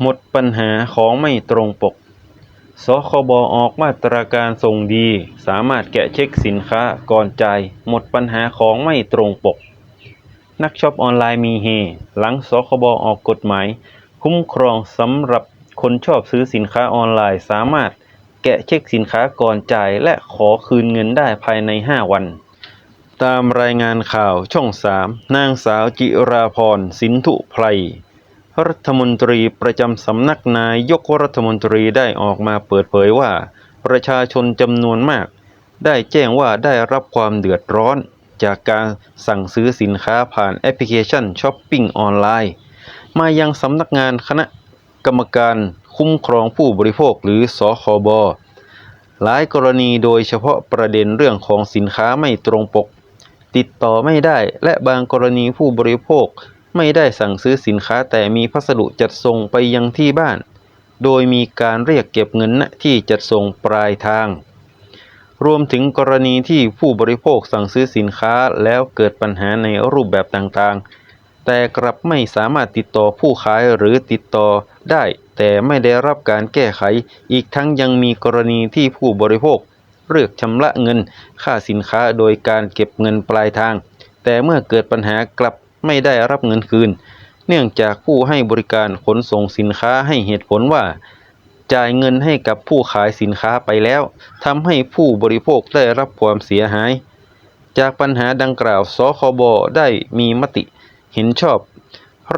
หมดปัญหาของไม่ตรงปก สคบออกมาตรการส่งดี สามารถแกะเช็คสินค้าก่อนจ่ายหมดปัญหาของไม่ตรงปก นักช็อปออนไลน์มีเฮ หลังสคบออกกฎหมาย คุ้มครองสำหรับคนชอบซื้อสินค้าออนไลน์ สามารถแกะเช็คสินค้าก่อนจ่ายและขอคืนเงินได้ภายใน 5 วัน ตามรายงานข่าวช่อง 3 นางสาวจิราพรสินธุไพร รัฐมนตรีประจำสำนักนายกรัฐมนตรีได้ออกมาเปิดเผยว่า ประชาชนจำนวนมาก ได้แจ้งว่าได้รับความเดือดร้อน จากการสั่งซื้อสินค้าผ่านแอปพลิเคชันช้อปปิ้งออนไลน์ มายังสำนักงานคณะกรรมการคุ้มครองผู้บริโภคหรือสคบหลายกรณีโดยเฉพาะประเด็นเรื่องของสินค้าไม่ตรงปก ติดต่อไม่ได้และบางกรณีผู้บริโภค ไม่ได้สั่งซื้อสินค้าแต่มีพัสดุจัดส่งไปยังที่บ้าน โดยมีการเรียกเก็บเงินณที่จัดส่งปลายทาง รวมถึงกรณีที่ผู้บริโภคสั่งซื้อสินค้าแล้วเกิดปัญหาในรูปแบบต่างๆ แต่กลับไม่สามารถติดต่อผู้ขายหรือติดต่อได้ แต่ไม่ได้รับการแก้ไข อีกทั้งยังมีกรณีที่ผู้บริโภคเรียกชำระเงินค่าสินค้าโดยการเก็บเงินปลายทาง แต่เมื่อเกิดปัญหากลับ ไม่ได้รับเงินคืน เนื่องจากผู้ให้บริการขนส่งสินค้าให้เหตุผลว่า จ่ายเงินให้กับผู้ขายสินค้าไปแล้วทำให้ผู้บริโภคได้รับความเสียหาย จากปัญหาดังกล่าวสคบได้มีมติเห็นชอบ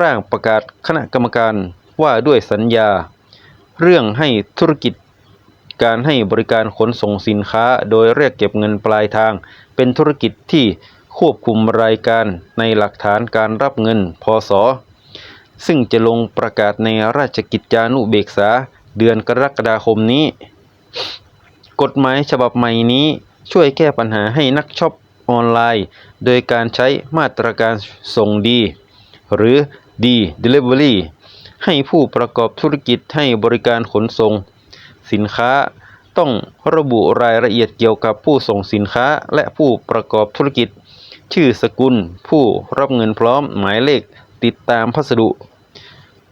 ร่างประกาศคณะกรรมการว่าด้วยสัญญา เรื่องให้ธุรกิจการให้บริการขนส่งสินค้าโดยเรียกเก็บเงินปลายทาง เป็นธุรกิจที่ ควบคุมรายการในหลักฐานการรับเงิน พศ ซึ่งจะลงประกาศในราชกิจจานุเบกษาเดือนกรกฎาคมนี้ กฎหมายฉบับใหม่นี้ช่วยแก้ปัญหาให้นักช็อปออนไลน์ โดยการใช้มาตรการส่งดี หรือดี Delivery ให้ผู้ประกอบธุรกิจให้บริการขนส่ง สินค้าต้องระบุรายละเอียดเกี่ยวกับผู้ส่งสินค้าและผู้ประกอบธุรกิจ ชื่อสกุล ผู้รับเงินพร้อมหมายเลขติดตามพัสดุ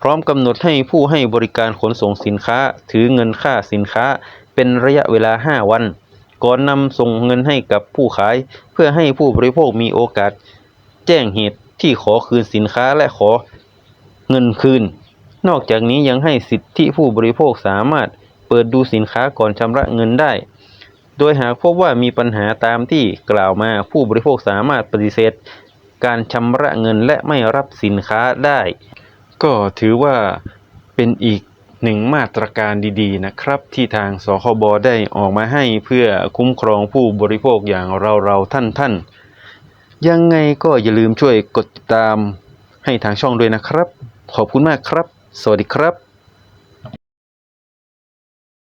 พร้อมกำหนดให้ผู้ให้บริการขนส่งสินค้า ถือเงินค่าสินค้า เป็นระยะเวลา 5 วัน ก่อนนำส่งเงินให้กับผู้ขาย เพื่อให้ผู้บริโภคมีโอกาส แจ้งเหตุที่ขอคืนสินค้าและขอเงินคืน นอกจากนี้ยังให้สิทธิผู้บริโภคสามารถเปิดดูสินค้าก่อนชำระเงินได้ โดยหากพบว่ามีปัญหาตามที่กล่าวมาผู้บริโภคสามารถปฏิเสธ การชำระเงินและไม่รับสินค้าได้ ก็ถือว่าเป็นอีกหนึ่งมาตรการดีๆนะครับ ที่ทางสคบได้ออกมาให้เพื่อคุ้มครองผู้บริโภคอย่างเราๆท่านๆ ยังไงก็อย่าลืมช่วยกดติดตามให้ทางช่องด้วยนะครับ ขอบคุณมากครับ สวัสดีครับ